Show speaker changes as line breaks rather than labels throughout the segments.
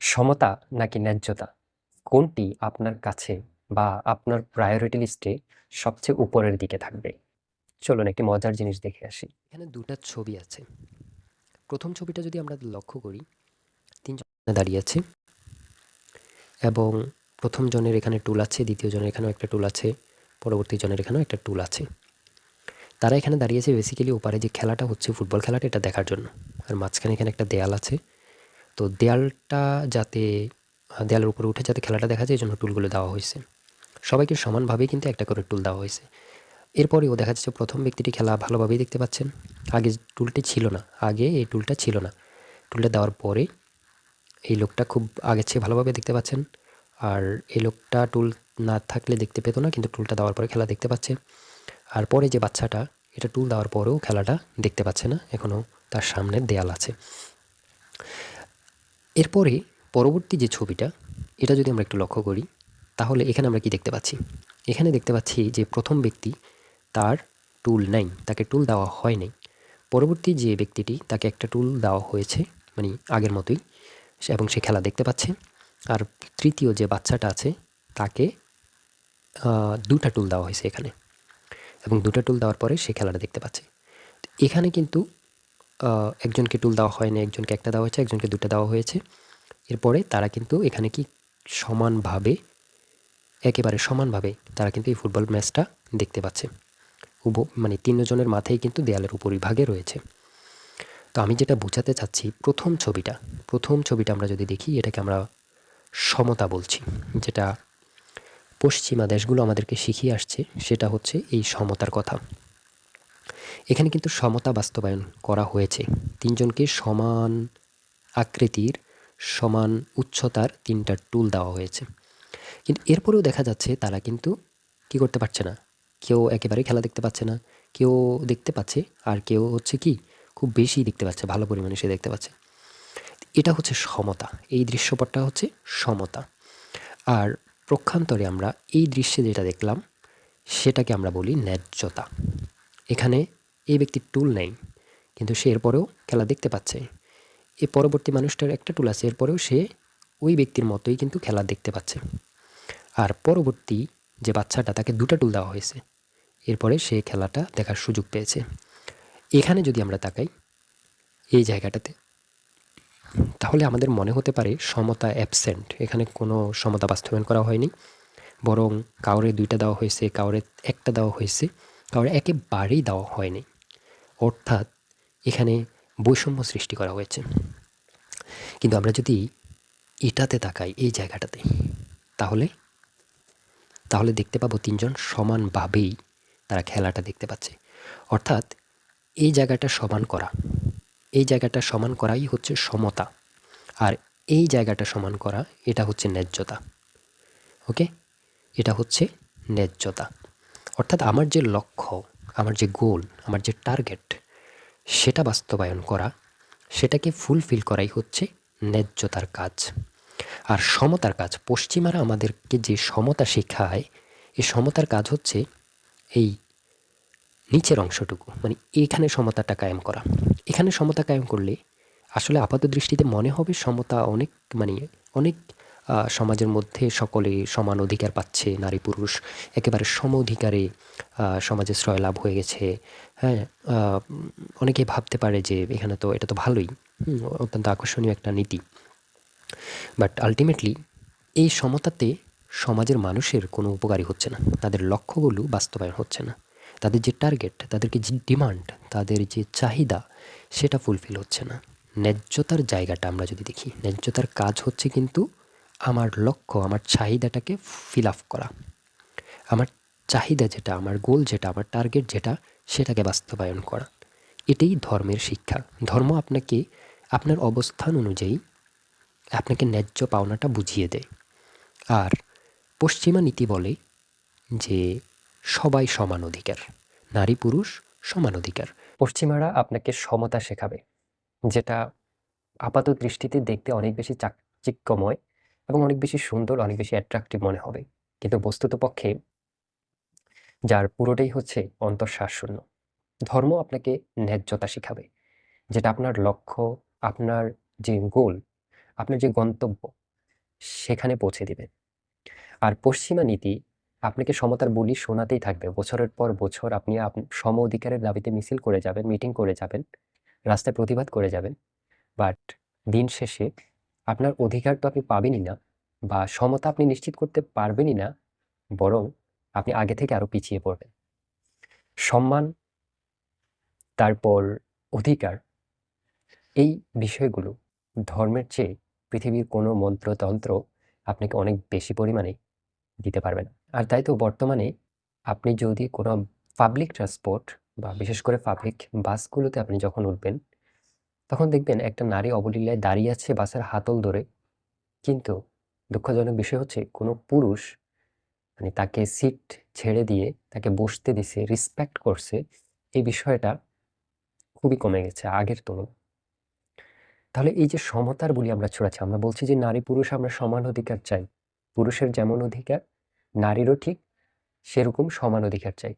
সমতা নাকি ন্যায্যতা? কোনটি আপনার কাছে বা আপনার প্রায়োরিটি লিস্টে সবচেয়ে উপরের দিকে থাকবে? চলুন একটি মজার জিনিস দেখে আসি।
এখানে দুটা ছবি আছে। প্রথম ছবিটা যদি আমরা লক্ষ্য করি, তিনজন দাঁড়িয়ে আছে এবং প্রথম জনের এখানে টুল আছে দ্বিতীয় জনের এখানেও একটা টুল আছে পরবর্তী জনের এখানেও একটা টুল আছে। তারা এখানে দাঁড়িয়েছে বেসিক্যালি ওপারে যে খেলাটা হচ্ছে, ফুটবল খেলাটা এটা দেখার জন্য। আর মাঝখানে এখানে একটা দেয়াল আছে। তো দেয়ালটা যাতে, দেয়ালের উপরে উঠে যাতে খেলাটা দেখা যায়, এই জন্য টুলগুলো দেওয়া হয়েছে। সবাইকে সমানভাবেই কিন্তু একটা করে টুল দেওয়া হয়েছে। এরপরেও দেখা যাচ্ছে প্রথম ব্যক্তিটি খেলা ভালোভাবেই দেখতে পাচ্ছেন। আগে টুলটি ছিল না, আগে এই টুলটা ছিল না। টুলটা দেওয়ার পরে এই লোকটা খুব আগের চেয়ে ভালোভাবে দেখতে পাচ্ছেন। আর এই লোকটা টুল না থাকলে দেখতে পেতো না, কিন্তু টুলটা দেওয়ার পরে খেলা দেখতে পাচ্ছে। আর পরে যে বাচ্চাটা, এটা টুল দেওয়ার পরেও খেলাটা দেখতে পাচ্ছে না, এখনও তার সামনে দেয়াল আছে। এরপরে পরবর্তী যে ছবিটা, এটা যদি আমরা একটু লক্ষ্য করি, তাহলে এখানে আমরা কি দেখতে পাচ্ছি? এখানে দেখতে পাচ্ছি যে প্রথম ব্যক্তি তার টুল নেই, তাকে টুল দেওয়া হয় নাই। পরবর্তী যে ব্যক্তিটি, তাকে একটা টুল দেওয়া হয়েছে মানে আগের মতোই, এবং সে খেলা দেখতে পাচ্ছে। আর তৃতীয় যে বাচ্চাটা আছে, তাকে দুটা টুল দেওয়া হয়েছে এখানে। এবং দুটা টুল দেওয়ার পরে সে খেলাটা দেখতে পাচ্ছে। এখানে কিন্তু একজনকে টুল দেওয়া হয়নি, একজনকে একটা দেওয়া হয়েছে, একজনকে দুটো দেওয়া হয়েছে। এরপরে তারা কিন্তু এখানে কি সমানভাবে, একেবারে সমানভাবে তারা কিন্তু এই ফুটবল ম্যাচটা দেখতে পাচ্ছে। উভ মানে তিনজনের মাথায় কিন্তু দেয়ালের উপরিভাগে রয়েছে। তো আমি যেটা বোঝাতে চাচ্ছি, প্রথম ছবিটা প্রথম ছবিটা আমরা যদি দেখি, এটাকে আমরা সমতা বলছি, যেটা পশ্চিমা দেশগুলো আমাদেরকে শিখিয়ে আসছে, সেটা হচ্ছে এই সমতার কথা। এখানে কিন্তু সমতা বাস্তবায়ন করা হয়েছে। তিনজনকে সমান আকৃতির, সমান উচ্চতার তিনটা টুল দেওয়া হয়েছে। কিন্তু এরপরেও দেখা যাচ্ছে তারা কিন্তু কি করতে পারছে না। কেউ একেবারে খেলা দেখতে পাচ্ছে না, কেউ দেখতে পাচ্ছে, আর কেউ হচ্ছে কি, খুব বেশি দেখতে পাচ্ছে, ভালো পরিমাণে সে দেখতে পাচ্ছে। এটা হচ্ছে সমতা, এই দৃশ্যপটটা হচ্ছে সমতা। আর প্রক্ষান্তরে আমরা এই দৃশ্যে যেটা দেখলাম, সেটাকে আমরা বলি ন্যায্যতা। এখানে এই ব্যক্তির টুল নেই, কিন্তু সে এরপরেও খেলা দেখতে পাচ্ছে। এই পরবর্তী মানুষটার একটা টুল আছে, এরপরেও সে ওই ব্যক্তির মতোই কিন্তু খেলা দেখতে পাচ্ছে। আর পরবর্তী যে বাচ্চাটা, তাকে দুটা টুল দেওয়া হয়েছে। এরপরে সে খেলাটা দেখার সুযোগ পেয়েছে। এখানে যদি আমরা তাকাই, এই জায়গাটাতে, তাহলে আমাদের মনে হতে পারে সমতা অ্যাবসেন্ট এখানে কোনো সমতা বাস্তবায়ন করা হয়নি। বরং কাউরে দুইটা দেওয়া হয়েছে, কাউরে একটা দেওয়া হয়েছে, কাউরে একেবারেই দেওয়া হয়নি। অর্থাৎ এখানে বৈষম্য সৃষ্টি করা হয়েছে। কিন্তু আমরা যদি এটাতে তাকাই, এই জায়গাটাতে, তাহলে তাহলে দেখতে পাবো তিনজন সমানভাবেই তারা খেলাটা দেখতে পাচ্ছে। অর্থাৎ এই জায়গাটা সমান করা, এই জায়গাটা সমান করাই হচ্ছে সমতা, আর এই জায়গাটা সমান করা, এটা হচ্ছে ন্যায্যতা। ওকে? এটা হচ্ছে ন্যায্যতা। অর্থাৎ আমার যে লক্ষ্য আমার যে গোল আমার যে টার্গেট সেটা বাস্তবায়ন করা, সেটাকে ফুলফিল করাই হচ্ছে ন্যায্যতার কাজ। আর সমতার কাজ, পশ্চিমারা আমাদেরকে যে সমতা শেখায় এই সমতার কাজ হচ্ছে এই নিচের অংশটুকু মানে এখানে সমতাটা কায়েম করা। এখানে সমতা কায়েম করলে আসলে আপাত দৃষ্টিতে মনে হবে সমতা অনেক মানে অনেক সমাজের মধ্যে সকলে সমান অধিকার পাচ্ছে নারী পুরুষ একেবারে সম অধিকারে সমাজে শ্রয় লাভ হয়ে গেছে। হ্যাঁ আহ, উম, অনেকে ভাবতে পারে যে এখানে তো এটা তো ভালোই অত্যন্ত আকর্ষণীয় একটা নীতি। বাট আলটিমেটলি এই সমতাতে সমাজের মানুষের কোনো উপকারী হচ্ছে না। তাদের লক্ষ্যগুলো বাস্তবায়ন হচ্ছে না। তাদের যে টার্গেট তাদেরকে যে ডিমান্ড তাদের যে চাহিদা সেটা ফুলফিল হচ্ছে না। ন্যায্যতার জায়গাটা আমরা যদি দেখি ন্যায্যতার কাজ হচ্ছে কিন্তু আমার লক্ষ্য, আমার চাহিদাটাকে ফিল আপ করা। আমার চাহিদা যেটা, আমার গোল যেটা, আমার টার্গেট যেটা, সেটাকে বাস্তবায়ন করা। এটাই ধর্মের শিক্ষা। ধর্ম আপনাকে, আপনার অবস্থান অনুযায়ী আপনাকে ন্যায্য পাওনাটা বুঝিয়ে দেয়। আর পশ্চিমা নীতি বলে যে, সবাই সমান অধিকার, নারী পুরুষ সমান অধিকার।
পশ্চিমারা আপনাকে সমতা শেখাবে, যেটা আপাত দৃষ্টিতে দেখতে অনেক বেশি চাকচিক্যময় এবং অনেক বেশি সুন্দর, অনেক বেশি অ্যাট্রাকটিভ মনে হবে। কিন্তু বস্তুত পক্ষে যার পুরোটাই হচ্ছে অন্তঃশ্বাস শূন্য ধর্ম আপনাকে ন্যায্যতা শিখাবে, যেটা আপনার লক্ষ্য, আপনার যে গোল আপনার যে গন্তব্য, সেখানে পৌঁছে দিবে। আর পশ্চিমা নীতি আপনাকে সমতার বলি শোনাতেই থাকবে। বছরের পর বছর আপনি আপ- সম অধিকারের দাবিতে মিছিল করে যাবেন মিটিং করে যাবেন, রাস্তায় প্রতিবাদ করে যাবেন বাট দিন শেষে আপনার অধিকার তো আপনি পাবেনই না বা সমতা আপনি নিশ্চিত করতে পারবেনই না, বরং আপনি আগে থেকে আরও পিছিয়ে পড়বেন। সম্মান, তারপর অধিকার, এই বিষয়গুলো ধর্মের চেয়ে পৃথিবীর কোনো মন্ত্রতন্ত্র আপনাকে অনেক বেশি পরিমাণে দিতে পারবে না। আর তাই তো বর্তমানে আপনি যদি কোনো পাবলিক ট্রান্সপোর্ট বা বিশেষ করে পাবলিক বাসগুলোতে আপনি যখন উঠবেন তখন দেখবেন একটা নারী অবলীলায় দাঁড়িয়ে আছে বাসের হাতল ধরে। কিন্তু দুঃখজনক বিষয় হচ্ছে কোনো পুরুষ মানে তাকে সিট ছেড়ে দিয়ে তাকে বসতে দিছে রেসপেক্ট করছে, এই বিষয়টা খুবই কমে গেছে আগের তুলনায়। তাহলে এই যে সমতার বলি আমরা ছড়াচ্ছি, আমরা বলছি যে নারী পুরুষ আমরা সমান অধিকার চাই। পুরুষের যেমন অধিকার, নারীরও ঠিক সেরকম সমান অধিকার চাই।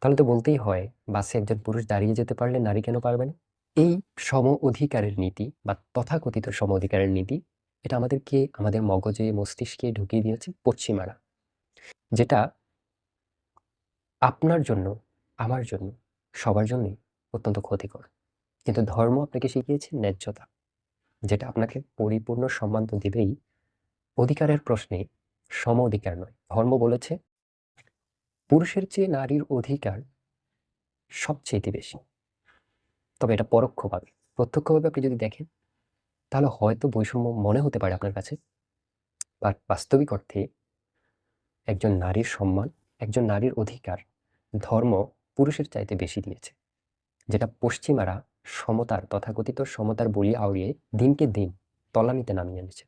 তাহলে তো বলতেই হয়, বাসে একজন পুরুষ দাঁড়িয়ে যেতে পারলে নারী কেন পারবে না? এই সম অধিকারের নীতি বা তথাকথিত সম অধিকারের নীতি, এটা আমাদেরকে, আমাদের মগজে, মস্তিষ্কে ঢুকিয়ে দিয়েছে পশ্চিমারা। যেটা আপনার জন্য, আমার জন্য, সবার জন্যই অত্যন্ত ক্ষতিকর। কিন্তু ধর্ম আপনাকে শিখিয়েছে ন্যায্যতা। যেটা আপনাকে পরিপূর্ণ সম্মান তো দিবেই। অধিকারের প্রশ্নে সম অধিকার নয়। ধর্ম বলেছে, পুরুষের চেয়ে নারীর অধিকার সবচেয়ে বেশি। তবে এটা পরোক্ষভাবে। প্রত্যক্ষভাবে আপনি যদি দেখেন, তাহলে হয়তো বৈষম্য মনে হতে পারে আপনার কাছে। বাট বাস্তবিক অর্থে একজন নারীর সম্মান, একজন নারীর অধিকার, ধর্ম পুরুষের চাইতে বেশি দিয়েছে। যেটা পশ্চিমারা সমতার, তথাকথিত সমতার বলি আউড়িয়ে দিনকে দিন তলানিতে নামিয়ে এনেছে।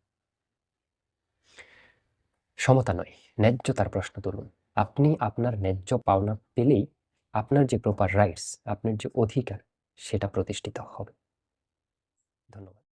সমতা নয়, ন্যায্যতার প্রশ্ন তুলুন। আপনি আপনার ন্যায্য পাওনা পেলেই আপনার যে প্রপার রাইটস আপনার যে অধিকার সেটা প্রতিষ্ঠিত হবে। ধন্যবাদ।